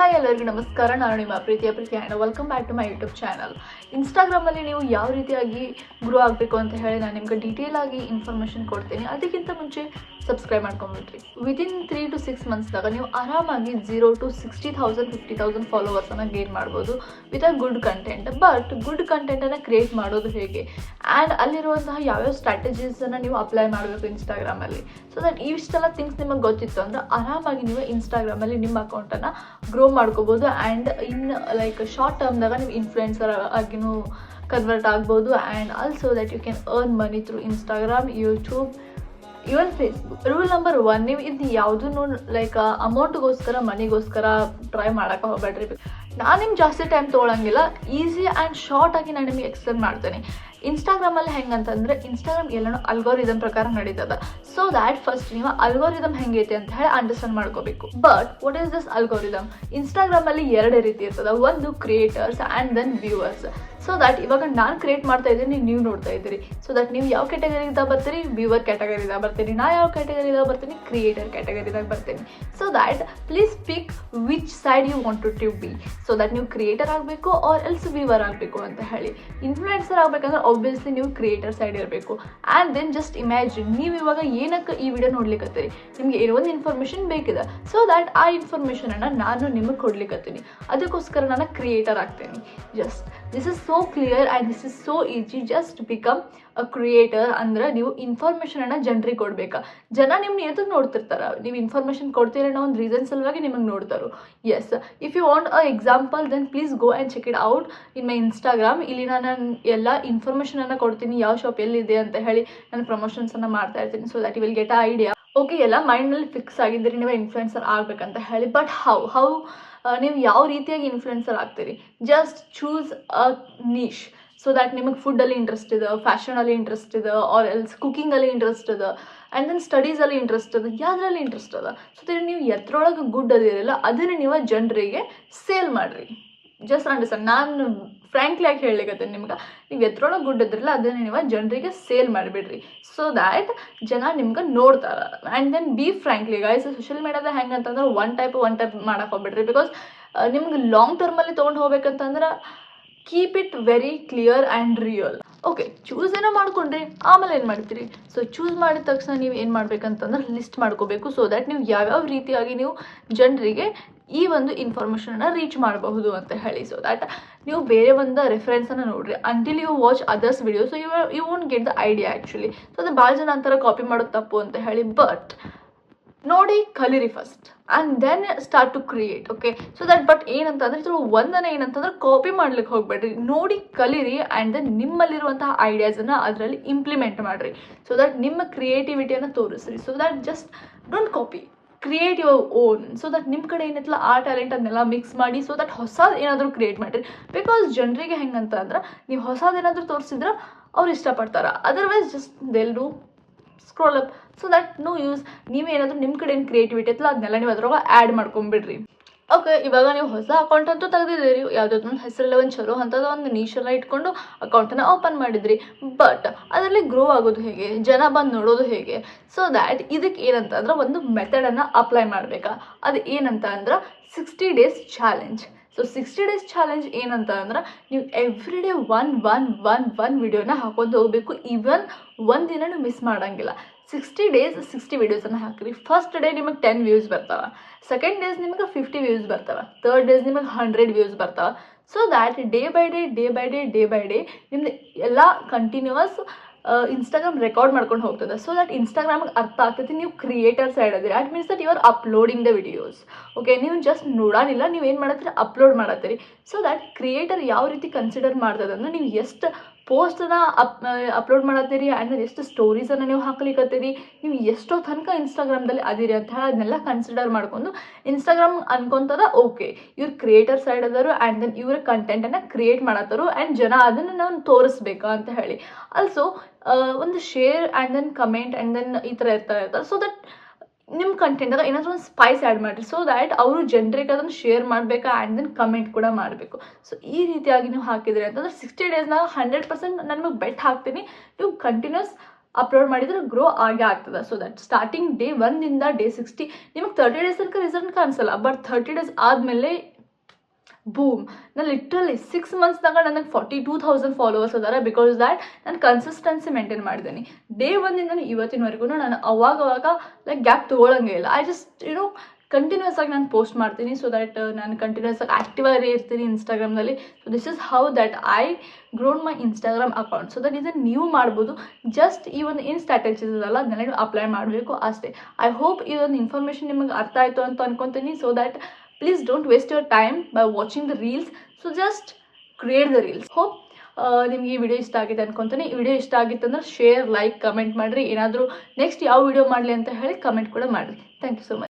Hi ಎಲ್ಲರಿಗೂ ನಮಸ್ಕಾರ. ನಾನು ನಿಮ್ಮ ಪ್ರೀತಿಯ Preethi and welcome back to my YouTube channel ಇನ್ಸ್ಟಾಗ್ರಾಮಲ್ಲಿ ನೀವು ಯಾವ ರೀತಿಯಾಗಿ ಗ್ರೋ ಆಗಬೇಕು ಅಂತ ಹೇಳಿ ನಾನು ನಿಮ್ಗೆ ಡೀಟೇಲ್ ಆಗಿ ಇನ್ಫಾರ್ಮೇಷನ್ ಕೊಡ್ತೀನಿ. ಅದಕ್ಕಿಂತ ಮುಂಚೆ ಸಬ್ಸ್ಕ್ರೈಬ್ ಮಾಡ್ಕೊಂಬಿಟ್ರಿ. ವಿತಿನ್ ತ್ರೀ ಟು ಸಿಕ್ಸ್ ಮಂತ್ಸ್ದಾಗ ನೀವು ಆರಾಮಾಗಿ zero to sixty thousand fifty thousand ಫಾಲೋವರ್ಸನ್ನು gain ಮಾಡ್ಬೋದು with a good content but good ಕಂಟೆಂಟನ್ನು create ಮಾಡೋದು ಹೇಗೆ? ಆ್ಯಂಡ್ ಅಲ್ಲಿರುವಂತಹ ಯಾವ್ಯಾವ ಸ್ಟ್ರಾಟಜೀಸನ್ನು ನೀವು ಅಪ್ಲೈ ಮಾಡಬೇಕು ಇನ್ಸ್ಟಾಗ್ರಾಮಲ್ಲಿ ಸೊ ದಟ್ ಇಷ್ಟೆಲ್ಲ ಥಿಂಗ್ಸ್ ನಿಮಗೆ ಗೊತ್ತಿತ್ತು ಅಂದರೆ ಆರಾಮಾಗಿ ನೀವು ಇನ್ಸ್ಟಾಗ್ರಾಮಲ್ಲಿ ನಿಮ್ಮ ಅಕೌಂಟನ್ನು ಗ್ರೋ ಮಾಡ್ಕೋಬೋದು ಆ್ಯಂಡ್ ಇನ್ ಲೈಕ್ ಶಾರ್ಟ್ ಟರ್ಮ್ದಾಗ ನೀವು ಇನ್ಫ್ಲುಯೆನ್ಸರ್ ಆಗಿನೂ ಕನ್ವರ್ಟ್ ಆಗ್ಬೋದು and also that you can earn money through Instagram YouTube even Facebook rule number one ನೀವು ಇದು ಯಾವುದನ್ನು ಲೈಕ್ ಅಮೌಂಟ್ಗೋಸ್ಕರ ಮನಿಗೋಸ್ಕರ ಟ್ರೈ ಮಾಡೋಕೆ ಹೋಗ್ಬೇಡ್ರಿ. ನಾನು ನಿಮ್ಗೆ ಜಾಸ್ತಿ ಟೈಮ್ ತೊಗೊಳಂಗಿಲ್ಲ. ಈಸಿ ಆ್ಯಂಡ್ ಶಾರ್ಟಾಗಿ ನಾನು ನಿಮಗೆ ಎಕ್ಸ್ಪ್ಲೇನ್ ಮಾಡ್ತೇನೆ. ಇನ್ಸ್ಟಾಗ್ರಾಮಲ್ಲಿ ಹೆಂಗಂತಂದ್ರೆ ಇನ್ಸ್ಟಾಗ್ರಾಮ್ ಎಲ್ಲನೂ ಅಲ್ಗೋರಿದಮ್ ಪ್ರಕಾರ ನಡೀತದ. ಸೊ ದ್ಯಾಟ್ ಫಸ್ಟ್ ನೀವು ಅಲ್ಗೋರಿದಮ್ ಹೆಂಗೈತೆ ಅಂತ ಹೇಳಿ ಅಂಡರ್ಸ್ಟ್ಯಾಂಡ್ ಮಾಡ್ಕೋಬೇಕು. But what is this algorithm ಇನ್ಸ್ಟಾಗ್ರಾಮಲ್ಲಿ ಎರಡೇ ರೀತಿ ಇರ್ತದ. ಒಂದು creators and then viewers so that ಇವಾಗ ನಾನು ಕ್ರಿಯೇಟ್ ಮಾಡ್ತಾ ಇದ್ದೀನಿ, ನೀವು ನೋಡ್ತಾ ಇದ್ದೀರಿ. ಸೊ ದಟ್ ನೀವು ಯಾವ ಕ್ಯಾಟಗರಿದಾಗ ಬರ್ತೀರಿ? ವ್ಯೂವರ್ ಕ್ಯಾಟಗರಿದಾಗ ಬರ್ತೀನಿ. ನಾ ಯಾವ ಕ್ಯಾಟಗರಿದಾಗ ಬರ್ತೀನಿ? ಕ್ರಿಯೇಟರ್ ಕ್ಯಾಟಗರಿದಾಗ ಬರ್ತೀನಿ. So that please pick which side you want to to be so that ನೀವು ಕ್ರಿಯೇಟರ್ ಆಗಬೇಕು ಆರ್ ಎಲ್ಸ್ ವ್ಯೂವರ್ ಆಗಬೇಕು ಅಂತ ಹೇಳಿ. ಇನ್ಫ್ಲುಯೆನ್ಸರ್ ಆಗಬೇಕಂದ್ರೆ ಒಬ್ವಿಯಸ್ಲಿ ನೀವು ಕ್ರಿಯೇಟರ್ ಸೈಡ್ ಇರಬೇಕು. ಆ್ಯಂಡ್ ದೆನ್ ಜಸ್ಟ್ ಇಮ್ಯಾಜಿನ್ ನೀವು ಇವಾಗ ಏನಕ್ಕೆ ಈ ವಿಡಿಯೋ ನೋಡ್ಲಿಕ್ಕತ್ತೀರಿ ನಿಮಗೆ ಏನೋ ಒಂದು ಇನ್ಫಾರ್ಮೇಷನ್ ಬೇಕಿದೆ. ಸೊ ದ್ಯಾಟ್ ಆ ಇನ್ಫಾರ್ಮೇಷನನ್ನು ನಾನು ನಿಮಗೆ ಕೊಡ್ಲಿಕ್ಕತ್ತೀನಿ ಅದಕ್ಕೋಸ್ಕರ ನಾನು ಕ್ರಿಯೇಟರ್ ಆಗ್ತೀನಿ. Just this is so clear and this is so easy just become a creator ಅಂದ್ರೆ ನೀವು ಇನ್ಫಾರ್ಮೇಷನನ್ನು ಜನರಿಗೆ ಕೊಡ್ಬೇಕು. ಜನ ನಿಮ್ನ ಎದುರು ನೋಡ್ತಿರ್ತಾರ. ನೀವು ಇನ್ಫಾರ್ಮೇಷನ್ ಕೊಡ್ತೀರ ಅನ್ನೋ ಒಂದು ರೀಸನ್ ಸಲುವಾಗಿ ನಿಮಗೆ ನೋಡ್ತಾರೆ. Yes if you want a example then please go and check it out in my Instagram ಇಲ್ಲಿ ನಾನು ಎಲ್ಲ ಇನ್ಫಾರ್ಮೇಷನನ್ನು ಕೊಡ್ತೀನಿ. ಯಾವ ಶಾಪ್ ಎಲ್ಲಿದೆ ಅಂತ ಹೇಳಿ ನಾನು ಪ್ರಮೋಷನ್ಸನ್ನು ಮಾಡ್ತಾ ಇರ್ತೀನಿ. So that you will get idea okay ಎಲ್ಲ ಮೈಂಡ್ನಲ್ಲಿ ಫಿಕ್ಸ್ ಆಗಿದ್ದರೆ ನೀವು ಇನ್ಫ್ಲುಯೆನ್ಸರ್ ಆಗಬೇಕಂತ ಹೇಳಿ. ಬಟ್ ಹೌ ಹೌ ನೀವು ಯಾವ ರೀತಿಯಾಗಿ influencer ಆಗ್ತೀರಿ? Just choose a niche so that ನಿಮಗೆ ಫುಡ್ಡಲ್ಲಿ ಇಂಟ್ರೆಸ್ಟ್ ಇದೆ ಫ್ಯಾಷನಲ್ಲಿ ಇಂಟ್ರೆಸ್ಟ್ ಇದೆ ಆರ್ ಎಲ್ಸ್ ಕುಕ್ಕಿಂಗಲ್ಲಿ ಇಂಟ್ರೆಸ್ಟ್ ಇದೆ ಆ್ಯಂಡ್ ದೆನ್ ಸ್ಟಡೀಸಲ್ಲಿ ಇಂಟ್ರೆಸ್ಟ್ ಇದೆ, ಯಾವುದ್ರಲ್ಲಿ ಇಂಟ್ರೆಸ್ಟ್ ಅದ ಸೊ ದಟ್ ನೀವು ಎತ್ತರೊಳಗೆ ಗುಡ್ ಅದಿರಲ್ಲ, ಅದನ್ನು ನೀವು ಜನರಿಗೆ ಸೇಲ್ ಮಾಡಿರಿ. ಜಸ್ಟ್ ಅಂಡರ್ಸ್ಟ್ಯಾಂಡ್ ನಾನು ಫ್ರ್ಯಾಂಕ್ಲಿ ಆಗಿ ಹೇಳಲಿಕ್ಕೆ ನಿಮ್ಗೆ. ನೀವು ಎತ್ರೊಳಗೆ ಗುಡ್ ಇದ್ರಲ್ಲ, ಅದನ್ನು ನೀವು ಜನರಿಗೆ ಸೇಲ್ ಮಾಡಿಬಿಡ್ರಿ. ಸೊ ದ್ಯಾಟ್ ಜನ ನಿಮ್ಗೆ ನೋಡ್ತಾರೆ. And then be frankly guys social ಮೀಡಿಯಾದ ಹೆಂಗೆ ಅಂತಂದ್ರೆ ಒನ್ ಟೈಪ್ ಒನ್ ಟೈಪ್ ಮಾಡಕ್ಕೆ ಹೋಗ್ಬಿಡ್ರಿ. ಬಿಕಾಸ್ ನಿಮ್ಗೆ ಲಾಂಗ್ ಟರ್ಮಲ್ಲಿ ತೊಗೊಂಡು ಹೋಗ್ಬೇಕಂತಂದ್ರೆ keep it very clear and real okay choose ಏನೋ ಮಾಡ್ಕೊಂಡ್ರಿ, ಆಮೇಲೆ ಏನು ಮಾಡ್ತೀರಿ? ಸೊ ಚೂಸ್ ಮಾಡಿದ ತಕ್ಷಣ ನೀವು ಏನು ಮಾಡ್ಬೇಕಂತಂದ್ರೆ ಲಿಸ್ಟ್ ಮಾಡ್ಕೋಬೇಕು. ಸೊ ದ್ಯಾಟ್ ನೀವು ಯಾವ್ಯಾವ ರೀತಿಯಾಗಿ ನೀವು ಜನರಿಗೆ ಈ ಒಂದು ಇನ್ಫಾರ್ಮೇಷನನ್ನು ರೀಚ್ ಮಾಡಬಹುದು ಅಂತ ಹೇಳಿ. ಸೊ ದ್ಯಾಟ್ ನೀವು ಬೇರೆ ಒಂದು ರೆಫರೆನ್ಸನ್ನು ನೋಡ್ರಿ. Until you watch others video so you you won't get the idea actually so ಅದು ಭಾಳ ಜನ ಅಂತಾರೆ ಕಾಪಿ ಮಾಡೋದು ತಪ್ಪು ಅಂತ ಹೇಳಿ. ಬಟ್ ನೋಡಿ, ಕಲಿರಿ first and then start to create okay so that but ಏನಂತಂದ್ರೆ, ಇದ್ರ ಒಂದನೇ ಏನಂತಂದ್ರೆ ಕಾಪಿ ಮಾಡ್ಲಿಕ್ಕೆ ಹೋಗಬೇಡ್ರಿ. ನೋಡಿ, ಕಲಿರಿ ಆ್ಯಂಡ್ ದೆನ್ ನಿಮ್ಮಲ್ಲಿರುವಂತಹ ಐಡಿಯಾಸನ್ನು ಅದರಲ್ಲಿ ಇಂಪ್ಲಿಮೆಂಟ್ ಮಾಡಿರಿ. ಸೊ ದಟ್ ನಿಮ್ಮ ಕ್ರಿಯೇಟಿವಿಟಿಯನ್ನು ತೋರಿಸ್ರಿ. So that just don't copy create your own so that ನಿಮ್ಮ ಕಡೆ ಏನೈತಲ್ಲ ಆ ಟ್ಯಾಲೆಂಟ್ ಅದನ್ನೆಲ್ಲ ಮಿಕ್ಸ್ ಮಾಡಿ ಸೊ ದಟ್ ಹೊಸದು ಏನಾದರೂ ಕ್ರಿಯೇಟ್ ಮಾಡಿರಿ ಬಿಕಾಸ್ ಜನರಿಗೆ ಹೆಂಗಂತ ಅಂದ್ರೆ, ನೀವು ಹೊಸದೇನಾದರೂ ತೋರಿಸಿದ್ರೆ ಅವ್ರು ಇಷ್ಟಪಡ್ತಾರೆ. Otherwise just they'll do scroll up so that no use ನೀವೇನಾದರೂ ನಿಮ್ಮ ಕಡೆ ಏನು ಕ್ರಿಯೇಟಿವಿಟಿ ಐತಲ್ಲ ಅದನ್ನೆಲ್ಲ ನೀವು ಅದ್ರೊಳಗೆ ಆ್ಯಡ್ ಮಾಡ್ಕೊಂಬಿಡ್ರಿ. ಓಕೆ ಇವಾಗ ನೀವು ಹೊಸ ಅಕೌಂಟ್ ಅಂತೂ ತೆಗೆದಿದ್ದೀರಿ. ಯಾವುದಾದ್ರೊಂದು ಹೆಸರೆಲ್ಲ ಒಂದು ಚಲೋ ಅಂಥದ್ದು ಒಂದು ನೀಶೆಲ್ಲ ಇಟ್ಕೊಂಡು ಅಕೌಂಟನ್ನು ಓಪನ್ ಮಾಡಿದ್ರಿ. ಬಟ್ ಅದರಲ್ಲಿ ಗ್ರೋ ಆಗೋದು ಹೇಗೆ? ಜನ ಬಂದು ನೋಡೋದು ಹೇಗೆ? ಸೊ ದ್ಯಾಟ್ ಇದಕ್ಕೆ ಏನಂತಂದ್ರೆ ಒಂದು ಮೆಥಡನ್ನು ಅಪ್ಲೈ ಮಾಡಬೇಕಾ? ಅದು ಏನಂತ ಅಂದ್ರೆ sixty days challenge so sixty days challenge ಏನಂತ ಅಂದ್ರೆ ನೀವು every day one one one one ವಿಡಿಯೋನ ಹಾಕೊಂಡು ಹೋಗಬೇಕು. ಈವನ್ ಒಂದು ದಿನಾನೂ ಮಿಸ್ ಮಾಡೋಂಗಿಲ್ಲ. ಸಿಕ್ಸ್ಟಿ ಡೇಸ್ ಸಿಕ್ಸ್ಟಿ ವೀಡಿಯೋಸನ್ನು ಹಾಕಿರಿ. ಫಸ್ಟ್ ಡೇ ನಿಮಗೆ ಟೆನ್ ವ್ಯೂಸ್ ಬರ್ತಾವೆ. ಸೆಕೆಂಡ್ ಡೇಸ್ ನಿಮಗೆ ಫಿಫ್ಟಿ ವ್ಯೂಸ್ ಬರ್ತಾವೆ. ತರ್ಡ್ ಡೇಸ್ ನಿಮಗೆ ಹಂಡ್ರೆಡ್ ವ್ಯೂಸ್ ಬರ್ತಾವೆ. So that day by day day by day day by day ನಿಮ್ದು ಎಲ್ಲ ಕಂಟಿನ್ಯೂಸ್ ಇನ್ಸ್ಟಾಗ್ರಾಮ್ ರೆಕಾರ್ಡ್ ಮಾಡ್ಕೊಂಡು ಹೋಗ್ತದೆ. ಸೊ ದಟ್ ಇನ್ಸ್ಟಾಗ್ರಾಮ್ಗೆ ಅರ್ಥ ಆಗ್ತೈತಿ. ನೀವು creator side ಅದಿರಿ it means that you are uploading the videos okay ನೀವು ಜಸ್ಟ್ ನೋಡಾನಿಲ್ಲ. ನೀವು ಏನು ಮಾಡತ್ತೀರಿ? ಅಪ್ಲೋಡ್ ಮಾಡತ್ತೀರಿ. ಸೊ ದ್ಯಾಟ್ ಕ್ರಿಯೇಟರ್ ಯಾವ ರೀತಿ ಕನ್ಸಿಡರ್ ಮಾಡ್ತದೆ ಅಂದ್ರೆ, ನೀವು ಎಷ್ಟು ಪೋಸ್ಟನ್ನ ಅಪ್ ಅಪ್ಲೋಡ್ ಮಾಡತ್ತೀರಿ ಆ್ಯಂಡ್ ಎಷ್ಟು ಸ್ಟೋರೀಸನ್ನು ನೀವು ಹಾಕ್ಲಿಕ್ಕತ್ತೀರಿ ನೀವು ಎಷ್ಟೋ ತನಕ ಇನ್ಸ್ಟಾಗ್ರಾಮ್ದಲ್ಲಿ ಅದಿರಿ ಅಂತ ಹೇಳಿ ಅದನ್ನೆಲ್ಲ ಕನ್ಸಿಡರ್ ಮಾಡ್ಕೊಂಡು ಇನ್ಸ್ಟಾಗ್ರಾಮ್ ಅನ್ಕೊಂತದ ಓಕೆ ಇವ್ರು ಕ್ರಿಯೇಟರ್ ಸೈಡ್ ಅದಾರು ಆ್ಯಂಡ್ ದೆನ್ ಇವ್ರ ಕಂಟೆಂಟನ್ನು ಕ್ರಿಯೇಟ್ ಮಾಡತ್ತರು ಆ್ಯಂಡ್ ಜನ ಅದನ್ನು ನಾವು ತೋರಿಸ್ಬೇಕು ಅಂತ ಹೇಳಿ. ಆಲ್ಸೋ ಒಂದು share and then comment and then ಈ ಥರ ಇರ್ತಾ ಇರ್ತಾರೆ. ಸೊ ದಟ್ ನಿಮ್ಮ ಕಂಟೆಂಟಾಗ ಏನಾದರೂ ಒಂದು ಸ್ಪೈಸ್ ಆ್ಯಡ್ ಮಾಡಿರಿ. ಸೊ ದ್ಯಾಟ್ ಅವರು ಜನರಿಗೆ ಅದನ್ನು ಶೇರ್ ಮಾಡಬೇಕಾ ಆ್ಯಂಡ್ ದೆನ್ ಕಮೆಂಟ್ ಕೂಡ ಮಾಡಬೇಕು. ಸೊ ಈ ರೀತಿಯಾಗಿ ನೀವು ಹಾಕಿದ್ರಿ ಅಂತಂದ್ರೆ ಸಿಕ್ಸ್ಟಿ ಡೇಸ್ನಾಗ ಹಂಡ್ರೆಡ್ ಪರ್ಸೆಂಟ್ ನಾನು ಬೆಟ್ ಹಾಕ್ತೀನಿ. ನೀವು ಕಂಟಿನ್ಯೂಸ್ ಅಪ್ಲೋಡ್ ಮಾಡಿದರೆ ಗ್ರೋ ಆಗೇ ಆಗ್ತದೆ. ಸೊ ದಟ್ ಸ್ಟಾರ್ಟಿಂಗ್ ಡೇ ಒನ್ನಿಂದ ಡೇ ಸಿಕ್ಸ್ಟಿ ನಿಮಗೆ ತರ್ಟಿ ಡೇಸ್ ತನಕ ರಿಸಲ್ಟ್ ಕಾಣಿಸಲ್ಲ. ಬಟ್ ಥರ್ಟಿ ಡೇಸ್ ಆದಮೇಲೆ ಬೂಮ್ ನಾನು ಲಿಟ್ರಲಿ ಸಿಕ್ಸ್ ಮಂತ್ಸ್ದಾಗ ನನಗೆ ಫಾರ್ಟಿ ಟೂ ತೌಸಂಡ್ ಫಾಲೋವರ್ಸ್ ಅದಾರ ಬಿಕಾಸ್ ದ್ಯಾಟ್ ನಾನು ಕನ್ಸಿಸ್ಟೆನ್ಸಿ ಮೇಂಟೈನ್ ಮಾಡಿದ್ದೀನಿ ಡೇ ಒನ್ನಿಂದ ಇವತ್ತಿನವರೆಗೂ ನಾನು ಅವಾಗವಾಗ ಅವಾಗ ಲೈಕ್ ಗ್ಯಾಪ್ ತೊಗೊಳಂಗೆ ಇಲ್ಲ ಐ ಜಸ್ಟ್ ಯುನೋ ಕಂಟಿನ್ಯೂಸ್ ಆಗಿ ನಾನು ಪೋಸ್ಟ್ ಮಾಡ್ತೀನಿ ಸೊ ದ್ಯಾಟ್ ನಾನು ಕಂಟಿನ್ಯೂಸ್ ಆಗಿ ಆ್ಯಕ್ಟಿವ್ ಆಗಿ ಇರ್ತೀನಿ ಇನ್ಸ್ಟಾಗ್ರಾಮ್ನಲ್ಲಿ so this is how that I grown my Instagram account so that ಇದನ್ನು ನೀವು ಮಾಡ್ಬೋದು ಜಸ್ಟ್ ಈ ಒಂದು ಏನು ಸ್ಟ್ರಾಟಜೀಸ್ ಇದಲ್ಲ, ಅದನ್ನೆಲ್ಲ ಅಪ್ಲೈ ಮಾಡಬೇಕು ಅಷ್ಟೇ. ಐ ಹೋಪ್ ಒಂದು ಇನ್ಫಾರ್ಮೇಷನ್ ನಿಮಗೆ ಅರ್ಥ ಆಯಿತು ಅಂತ ಅನ್ಕೊತೀನಿ so that please don't waste your time by watching the reels. So, just create the reels. Hope ನಿಮಗೆ ಈ ವಿಡಿಯೋ ಇಷ್ಟ ಆಗಿದೆ ಅನ್ಕೊತೀನಿ. ಈ ವಿಡಿಯೋ ಇಷ್ಟ ಆಗಿತ್ತು ಅಂದ್ರೆ ಶೇರ್ ಲೈಕ್ ಕಮೆಂಟ್ ಮಾಡಿರಿ. ಏನಾದರೂ ನೆಕ್ಸ್ಟ್ ಯಾವ ವಿಡಿಯೋ ಮಾಡಲಿ ಅಂತ ಹೇಳಿ ಕಮೆಂಟ್ ಕೂಡ ಮಾಡಿರಿ. Thank you so much